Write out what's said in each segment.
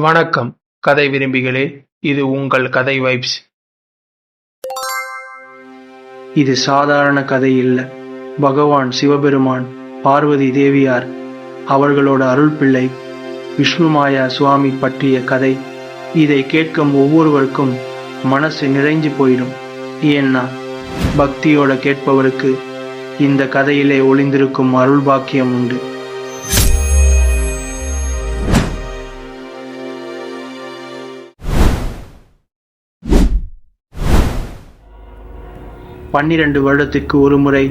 வணக்கம் கதை விரும்பிகளே. இது உங்கள் கதை வைப்ஸ். இது சாதாரண கதை இல்ல. பகவான் சிவபெருமான் பார்வதி தேவியார் அவர்களோட அருள் பிள்ளை விஷ்ணுமாயா சுவாமி பற்றிய கதை. இதை கேட்கும் ஒவ்வொருவருக்கும் மனசு நிறைஞ்சு போயிடும். ஏன்னா பக்தியோட கேட்பவருக்கு இந்த கதையிலே ஒளிந்திருக்கும் அருள் பாக்கியம் உண்டு. பன்னிரண்டு வருடத்துக்கு ஒரு முறை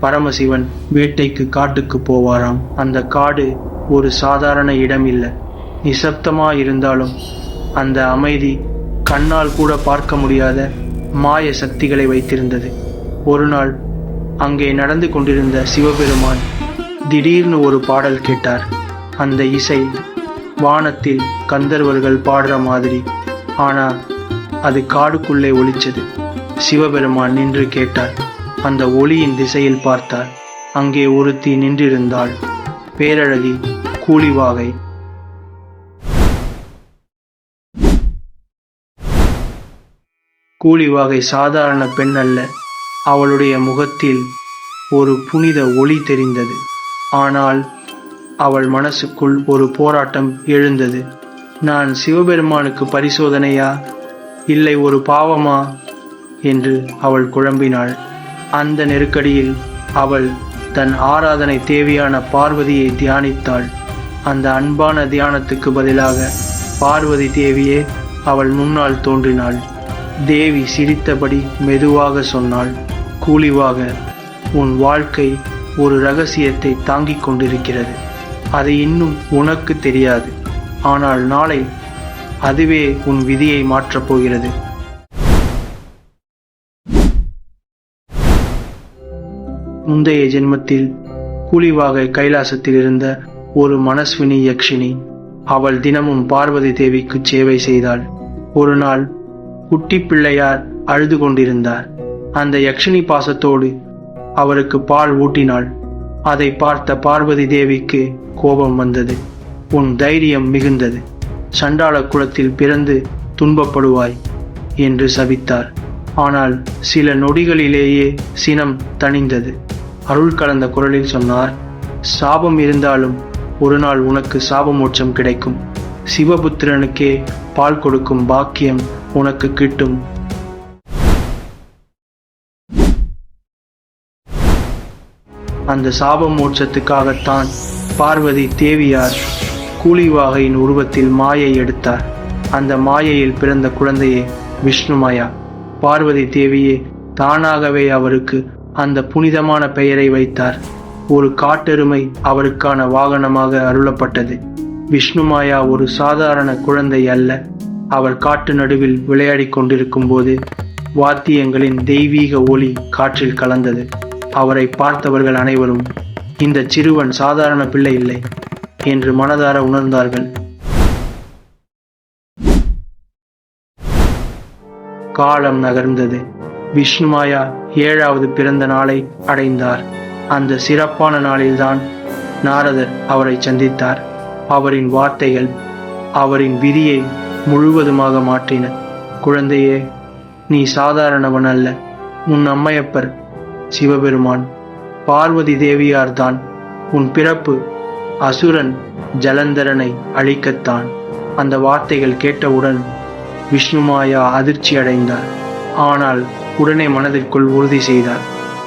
பரமசிவன் வேட்டைக்கு காட்டுக்கு போவாராம். அந்த காடு ஒரு சாதாரண இடம் இல்லை நிசப்தமா இருந்தாலும் அந்த அமைதி கண்ணால் கூட பார்க்க முடியாத மாய சக்திகளை வைத்திருந்தது. ஒரு நாள் அங்கே நடந்து கொண்டிருந்த சிவபெருமான் திடீர்னு ஒரு பாடல் கேட்டார். அந்த இசை வானத்தில் கந்தர்வர்கள் பாடுற மாதிரி. ஆனால் அது காடுக்குள்ளே ஒழிச்சது சிவபெருமான் நின்று கேட்டார். அந்த ஒளியின் திசையில் பார்த்தார். அங்கே ஒருத்தி நின்றிருந்தாள். பேரழகி கூலிவாகை. கூலிவாகை சாதாரண பெண் அல்ல. அவளுடைய முகத்தில் ஒரு புனித ஒளி தெரிந்தது. ஆனால் அவள் மனசுக்குள் ஒரு போராட்டம் எழுந்தது. நான் சிவபெருமானுக்கு பரிசோதனையா? இல்லை ஒரு பாவமா? என்று அவள் குழம்பினாள். அந்த நெருக்கடியில் அவள் தன் ஆராதனை தேவையான பார்வதியை தியானித்தாள். அந்த அன்பான தியானத்துக்கு பதிலாக பார்வதி தேவியே அவள் முன்னால் தோன்றினாள். தேவி சிரித்தபடி மெதுவாக சொன்னாள் கூலிவாக உன் வாழ்க்கை ஒரு ரகசியத்தை தாங்கிக் கொண்டிருக்கிறது. அது இன்னும் உனக்கு தெரியாது. ஆனால் நாளை அதுவே உன் விதியை மாற்றப் போகிறது. முந்தைய ஜென்மத்தில் கூலிவாக கைலாசத்தில் இருந்த ஒரு மனஸ்வினி யக்ஷினி அவள் தினமும் பார்வதி தேவிக்கு சேவை செய்தாள். ஒரு நாள் குட்டி பிள்ளையார் அழுது கொண்டிருந்தார். அந்த யக்ஷினி பாசத்தோடு அவருக்கு பால் ஊட்டினாள். அதை பார்த்த பார்வதி தேவிக்கு கோபம் வந்தது. உன் தைரியம் மிகுந்தது. சண்டாள குலத்தில் பிறந்து துன்பப்படுவாய் என்று சபித்தார். ஆனால் சில நொடிகளிலேயே சினம் தணிந்தது. அருள் கலந்த குரலில் சொன்னார் சாபம் இருந்தாலும் ஒரு நாள் உனக்கு சாபமோட்சம் கிடைக்கும். சிவபுத்திரனுக்கே பால் கொடுக்கும் பாக்கியம் உனக்கு கிட்டும். அந்த சாப மோட்சத்துக்காகத்தான் பார்வதி தேவியார் கூலிவாகையின் உருவத்தில் மாயை எடுத்தார். அந்த மாயையில் பிறந்த குழந்தையே விஷ்ணுமாயா. பார்வதி தேவியே தானாகவே அவருக்கு அந்த புனிதமான பெயரை வைத்தார். ஒரு காட்டெருமை அவருக்கான வாகனமாக அருளப்பட்டது. விஷ்ணுமாயா ஒரு சாதாரண குழந்தை அல்ல. அவர் காட்டு நடுவில் விளையாடிக் கொண்டிருக்கும் போது வாத்தியங்களின் தெய்வீக ஒளி காற்றில் கலந்தது. அவரை பார்த்தவர்கள் அனைவரும் இந்த சிறுவன் சாதாரண பிள்ளை இல்லை என்று மனதார உணர்ந்தார்கள். காலம் நகர்ந்தது. விஷ்ணுமாயா ஏழாவது பிறந்த நாளை அடைந்தார். அந்த சிறப்பான நாளில்தான் நாரதர் அவரை சந்தித்தார். அவரின் வார்த்தைகள் அவரின் விதியை முழுவதுமாக மாற்றின. குழந்தையே நீ சாதாரணவன் அல்ல. உன் அம்மையப்பர் சிவபெருமான் பார்வதி தேவியார்தான். உன் பிறப்பு அசுரன் ஜலந்தரனை அழிக்கத்தான். அந்த வார்த்தைகள் கேட்டவுடன் விஷ்ணுமாயா அதிர்ச்சி அடைந்தார் ஆனால் உடனே மனதிற்குள் உறுதி செய்தார்.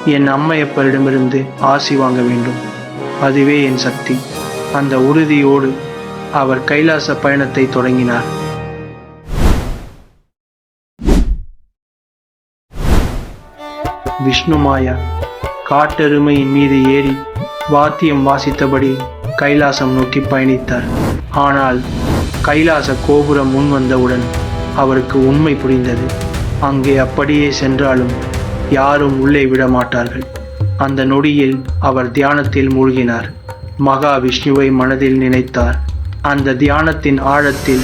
என் அம்மையப்பரிடமிருந்து ஆசி வாங்க வேண்டும். அதுவே என் சக்தி. அந்த உறுதியோடு அவர் கைலாச பயணத்தை தொடங்கினார். விஷ்ணுமாயா காட்டெருமையின் மீது ஏறி வாத்தியம் வாசித்தபடி கைலாசம் நோக்கி பயணித்தார். ஆனால் கைலாச கோபுரம் முன் வந்தவுடன் அவருக்கு உண்மை புரிந்தது. அங்கே அப்படியே சென்றாலும் யாரும் உள்ளே விட மாட்டார்கள் அந்த நொடியில் அவர் தியானத்தில் மூழ்கினார். மகா விஷ்ணுவை மனதில் நினைத்தார். அந்த தியானத்தின் ஆழத்தில்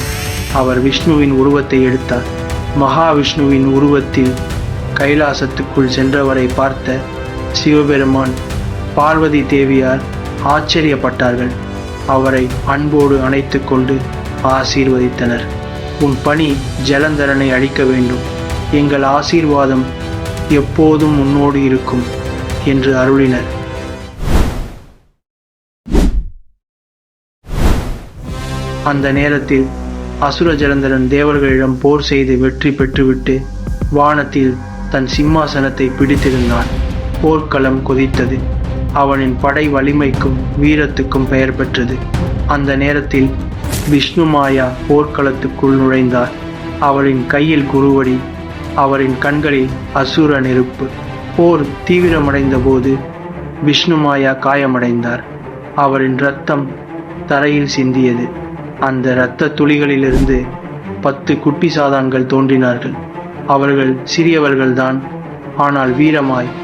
அவர் விஷ்ணுவின் உருவத்தை எடுத்தார். மகாவிஷ்ணுவின் உருவத்தில் கைலாசத்துக்குள் சென்றவரை பார்த்த சிவபெருமான் பார்வதி தேவியார் ஆச்சரியப்பட்டார்கள். அவரை அன்போடு அணைத்து கொண்டு ஆசீர்வதித்தனர். உன் பணி ஜலந்தரனை அழிக்க வேண்டும். எங்கள் ஆசீர்வாதம் எப்போதும் உன்னோடு இருக்கும் என்று அருளினர். அந்த நேரத்தில் அசுர ஜலந்தரன் தேவர்களிடம் போர் செய்து வெற்றி பெற்றுவிட்டு வானத்தில் தன் சிம்மாசனத்தை பிடித்திருந்தான். போர்க்களம் கொதித்தது. அவனின் படை வலிமைக்கும் வீரத்துக்கும் பெயர் பெற்றது. அந்த நேரத்தில் விஷ்ணு மாயா போர்க்களத்துக்குள் நுழைந்தார். அவளின் கையில் குருவடி அவரின் கண்களில் அசுர நெருப்பு போர் தீவிரமடைந்த போது விஷ்ணுமாயா காயமடைந்தார். அவரின் இரத்தம் தரையில் சிந்தியது. அந்த இரத்த துளிகளிலிருந்து பத்து குட்டி சாதான்கள் தோன்றினார்கள். அவர்கள் சிறியவர்கள்தான். ஆனால் வீரமாய்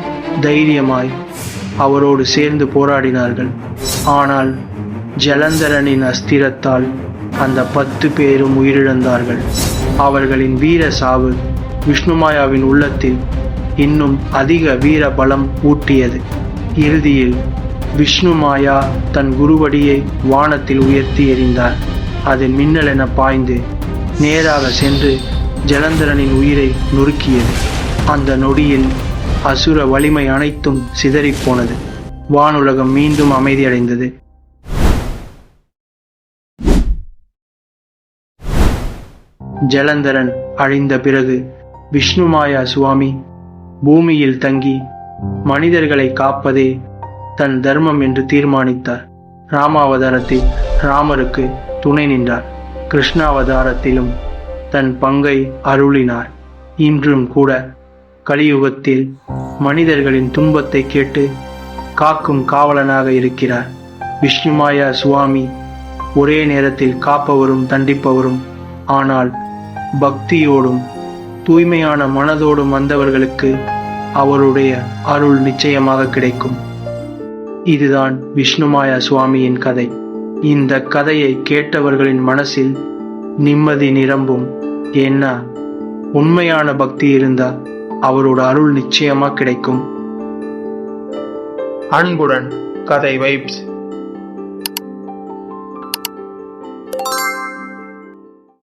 தைரியமாய் அவரோடு சேர்ந்து போராடினார்கள். ஆனால் ஜலந்தரனின் அஸ்திரத்தால் அந்த பத்து பேரும் உயிரிழந்தார்கள். அவர்களின் வீர சாவு விஷ்ணுமாயாவின் உள்ளத்தில் இன்னும் அதிக வீர பலம் ஊட்டியது. இறுதியில் விஷ்ணுமாயா தன் குருவடியை வானத்தில் உயர்த்தி எறிந்தார். அது மின்னலென பாய்ந்து நேராக சென்று ஜலந்தரனின் உயிரை நொறுக்கியது. அந்த நொடியில் அசுர வலிமை அனைத்தும் சிதறிப்போனது. வானுலகம் மீண்டும் அமைதியடைந்தது. ஜலந்தரன் அழிந்த பிறகு விஷ்ணுமாயா சுவாமி பூமியில் தங்கி மனிதர்களை காப்பதே தன் தர்மம் என்று தீர்மானித்தார். ராமாவதாரத்தில் ராமருக்கு துணை நின்றார். கிருஷ்ணாவதாரத்திலும் தன் பங்கை அருளினார். இன்றும் கூட கலியுகத்தில் மனிதர்களின் துன்பத்தை கேட்டு காக்கும் காவலனாக இருக்கிறார். விஷ்ணுமாயா சுவாமி ஒரே நேரத்தில் காப்பவரும் தண்டிப்பவரும் ஆனால் பக்தியோடும் தூய்மையான மனதோடும் வந்தவர்களுக்கு அவருடைய அருள் நிச்சயமாக கிடைக்கும். இதுதான் விஷ்ணுமாயா சுவாமியின் கதை. இந்த கதையை கேட்டவர்களின் மனசில் நிம்மதி நிரம்பும். ஏன்னா உண்மையான பக்தி இருந்தால் அவரோட அருள் நிச்சயமா கிடைக்கும். அன்புடன் கதை வைப்ஸ்.